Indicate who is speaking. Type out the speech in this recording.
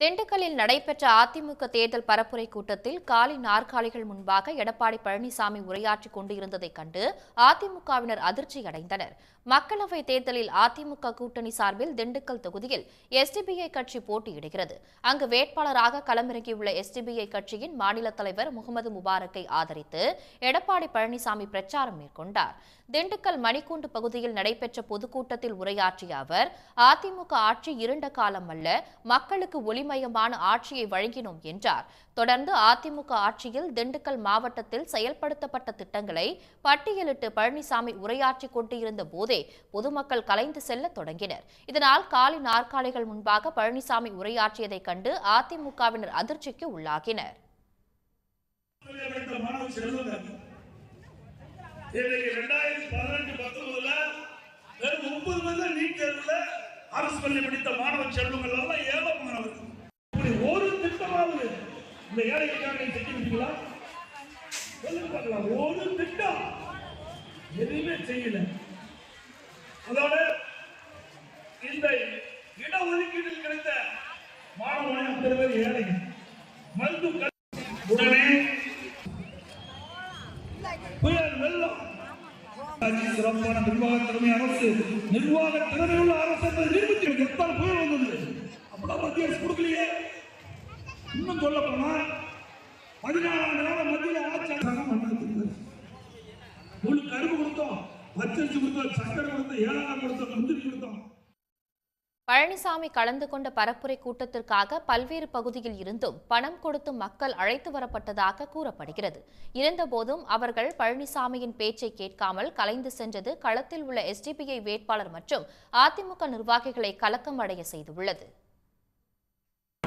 Speaker 1: திண்டுக்கல்லில் நடைபெற்ற அதிமுக தேர்தல் பரப்புரை கூட்டத்தில் காலி நாற்காலிகள் முன்பாக எடப்பாடி பழனிசாமி உரையாற்றிக் கொண்டிருந்ததைக் கண்டு அதிமுகவினர் அதிர்ச்சி அடைந்தனர் மக்களவைத் தேர்தலில் அதிமுக கூட்டணி சார்பில் திண்டுக்கல் தொகுதியில் எஸ்டிபிஐ கட்சி போட்டியிடுகிறது. அங்கு வேட்பாளராக களமிறங்கியுள்ள எஸ்டிபிஐ கட்சியின் மாநில தலைவர் முகமது முபாரக்கை ஆதரித்து எடப்பாடி பழனிசாமி பிரச்சாரம் மேற்கொண்டார். திண்டுக்கல் மணிக்கூண்டு பகுதியில் நடைபெற்ற பொதுக்கூட்டத்தில் உரையாற்றிய அவர் அதிமுக ஆட்சி இருண்ட காலம் அல்ல மக்களுக்கு ஒளிமயமான ஆட்சியை வழங்கினோம் என்றார். தொடர்ந்து அதிமுக ஆட்சியில் திண்டுக்கல் மாவட்டத்தில் செயல்படுத்தப்பட்ட திட்டங்களை பட்டியலிட்டு பழனிசாமி உரையாற்றிக் கொண்டிருந்த போதே பொதுமக்கள் கலைந்து செல்ல தொடங்கினர். இதனால் காலி நாற்காலிகள் முன்பாக பழனிசாமி உரையாற்றியதைக் கண்டு அதிமுகவினர் அதிர்ச்சிக்கு உள்ளாகினர்.
Speaker 2: இன்னைக்கு ரெண்டாயிரத்தி பதினெட்டு பத்தொன்பதுல வெறும் முப்பது நீட் தேர்வுல அரசு பள்ளி படித்த மாணவ செல்வங்கள் எல்லாம் ஏழை மாணவர்கள் இந்த ஏழைகளுக்காக நீங்க விட்டீங்களா சொல்லுங்க பார்க்கலாம். ஒரு திட்டம் எதுவுமே செய்யல. அதோட இந்த இடஒதுக்கீட்டில் கிடைத்த மாணவ அத்தனை பேர் ஏழைகள் மருந்து உடனே புயல் வெள்ளம். சிறப்பான நிர்வாக திறமை அரசு நிர்வாக திறமையுள்ள அரசு நிரூபித்து எத்தனை புயல் வந்தது? அப்படின்னா மத்திய அரசு கொடுக்கலையே. இன்னும் சொல்ல போனா பதினாறாம் நாள மத்தியில் ஆட்சி அரசாங்கம் பண்ணது உங்களுக்கு கரும்பு கொடுத்தோம் பச்சரிசி கொடுத்தோம் சக்கரை கொடுத்தோம் ஏழாம் கொடுத்தோம் முந்திரி கொடுத்தோம்.
Speaker 1: பழனிசாமி கலந்து கொண்ட பரப்புரை கூட்டத்திற்காக பல்வேறு பகுதியில் இருந்தும் பணம் கொடுத்து மக்கள் அழைத்து வரப்பட்டதாக கூறப்படுகிறது. இருந்தபோதும் அவர்கள் பழனிசாமியின் பேச்சை கேட்காமல் கலைந்து சென்றது களத்தில் உள்ள எஸ்டிபிஐ வேட்பாளர் மற்றும் அதிமுக நிர்வாகிகளை கலக்கம் அடைய செய்துள்ளது.